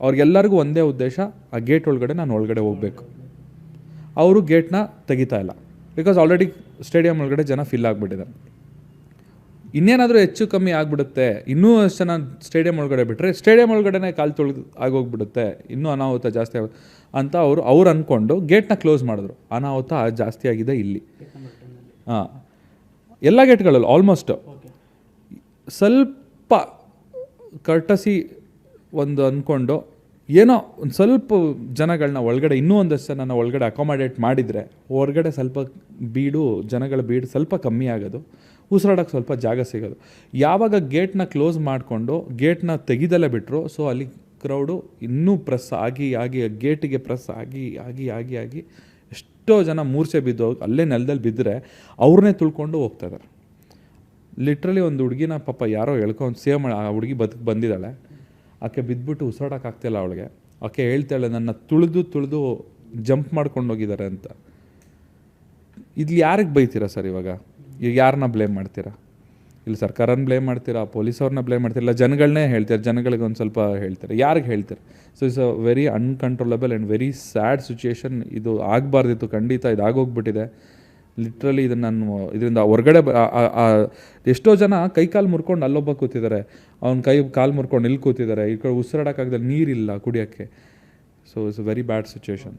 ಅವ್ರಿಗೆಲ್ಲರಿಗೂ ಒಂದೇ ಉದ್ದೇಶ ಆ ಗೇಟ್ ಒಳಗಡೆ ನಾನು ಒಳಗಡೆ ಹೋಗಬೇಕು. ಅವರು ಗೇಟ್ನ ತೆಗಿತಾ ಇಲ್ಲ. ಬಿಕಾಸ್ ಆಲ್ರೆಡಿ ಸ್ಟೇಡಿಯಂ ಒಳಗಡೆ ಜನ ಫಿಲ್ ಆಗಿಬಿಟ್ಟಿದ್ದಾರೆ. ಇನ್ನೇನಾದರೂ ಹೆಚ್ಚು ಕಮ್ಮಿ ಆಗಿಬಿಡುತ್ತೆ ಇನ್ನೂ ಅಷ್ಟು ಜನ ಸ್ಟೇಡಿಯಂ ಒಳಗಡೆ ಬಿಟ್ಟರೆ ಸ್ಟೇಡಿಯಂ ಒಳಗಡೆನೇ ಕಾಲು ತೊಳೆದು ಆಗೋಗ್ಬಿಡುತ್ತೆ ಇನ್ನೂ ಅನಾಹುತ ಜಾಸ್ತಿ ಆಗ ಅಂತ ಅವರು ಅವ್ರು ಅಂದ್ಕೊಂಡು ಗೇಟ್ನ ಕ್ಲೋಸ್ ಮಾಡಿದ್ರು. ಅನಾಹುತ ಜಾಸ್ತಿ ಆಗಿದೆ ಇಲ್ಲಿ. ಹಾಂ. ಎಲ್ಲ ಗೇಟ್ಗಳಲ್ಲಿ ಆಲ್ಮೋಸ್ಟ್ ಸ್ವಲ್ಪ ಕರ್ಟಸಿ ಒಂದು ಅಂದ್ಕೊಂಡು ಏನೋ ಒಂದು ಸ್ವಲ್ಪ ಜನಗಳನ್ನ ಒಳಗಡೆ, ಇನ್ನೂ ಒಂದಷ್ಟು ಜನನ ಒಳಗಡೆ ಅಕಾಮಡೇಟ್ ಮಾಡಿದರೆ, ಹೊರಗಡೆ ಸ್ವಲ್ಪ ಬೀಡು, ಜನಗಳ ಬೀಡು ಸ್ವಲ್ಪ ಕಮ್ಮಿ ಆಗೋದು ಉಸಿರಾಡೋಕ್ಕೆ ಸ್ವಲ್ಪ ಜಾಗ ಸಿಗೋದು. ಯಾವಾಗ ಗೇಟ್ನ ಕ್ಲೋಸ್ ಮಾಡಿಕೊಂಡು, ಗೇಟ್ನ ತೆಗಿದಲ್ಲೇ ಬಿಟ್ಟರು ಸೊ ಅಲ್ಲಿ ಕ್ರೌಡು ಇನ್ನೂ ಪ್ರೆಸ್ ಆಗಿ ಆಗಿ, ಗೇಟಿಗೆ ಪ್ರೆಸ್ ಆಗಿ ಆಗಿ ಆಗಿ ಆಗಿ ಎಷ್ಟೋ ಜನ ಮೂರ್ಛೆ ಬಿದ್ದು ಅಲ್ಲೇ ನೆಲದಲ್ಲಿ ಬಿದ್ದರೆ ಅವ್ರನ್ನೇ ತುಳ್ಕೊಂಡು ಹೋಗ್ತಾ ಇದ್ದಾರೆ ಲಿಟ್ರಲಿ ಒಂದು ಹುಡುಗಿನ ಪಾಪ ಯಾರೋ ಎಳ್ಕೊಂಡು ಸೇವ್ ಮಾಡಿ ಆ ಹುಡುಗಿ ಬದುಕು ಬಂದಿದ್ದಾಳೆ. ಆಕೆ ಬಿದ್ದುಬಿಟ್ಟು ಉಸಿರಾಡೋಕೆ ಆಗ್ತಿಲ್ಲ ಅವಳಿಗೆ. ಆಕೆ ಹೇಳ್ತಾಳೆ, ನನ್ನ ತುಳಿದು ತುಳಿದು ಜಂಪ್ ಮಾಡ್ಕೊಂಡು ಹೋಗಿದ್ದಾರೆ ಅಂತ. ಇಲ್ಲಿ ಯಾರಿಗೆ ಬೈತೀರಾ ಸರ್ ಇವಾಗ? ಈಗ ಯಾರನ್ನ ಬ್ಲೇಮ್ ಮಾಡ್ತೀರಾ? ಇಲ್ಲಿ ಸರ್ಕಾರನ ಬ್ಲೇಮ್ ಮಾಡ್ತೀರಾ? ಪೊಲೀಸವ್ರನ್ನ ಬ್ಲೇಮ್ ಮಾಡ್ತೀರಾ? ಇಲ್ಲ ಜನಗಳನ್ನೇ ಹೇಳ್ತಾರೆ? ಜನಗಳಿಗೆ ಒಂದು ಸ್ವಲ್ಪ ಹೇಳ್ತಾರೆ? ಯಾರಿಗೆ ಹೇಳ್ತಾರೆ? So it's a very uncontrollable and very sad situation ಇದು ಆಗಬಾರ್ದಿತ್ತು. ಖಂಡಿತ ಇದು ಆಗೋಗ್ಬಿಟ್ಟಿದೆ ಲಿಟ್ರಲಿ ಇದನ್ನು ನಾನು, ಇದರಿಂದ ಹೊರಗಡೆ ಎಷ್ಟೋ ಜನ ಕೈ ಕಾಲು ಮುರ್ಕೊಂಡು ಅಲ್ಲೊಬ್ಬ ಕೂತಿದ್ದಾರೆ. ಅವ್ನ ಕೈ ಕಾಲು ಮುರ್ಕೊಂಡು ಇಲ್ಲಿ ಕೂತಿದ್ದಾರೆ. ಈ ಕಡೆ ಉಸಿರಾಡೋಕ್ಕಾಗದಲ್ಲಿ ನೀರಿಲ್ಲ ಕುಡಿಯೋಕ್ಕೆ. So it's a very bad situation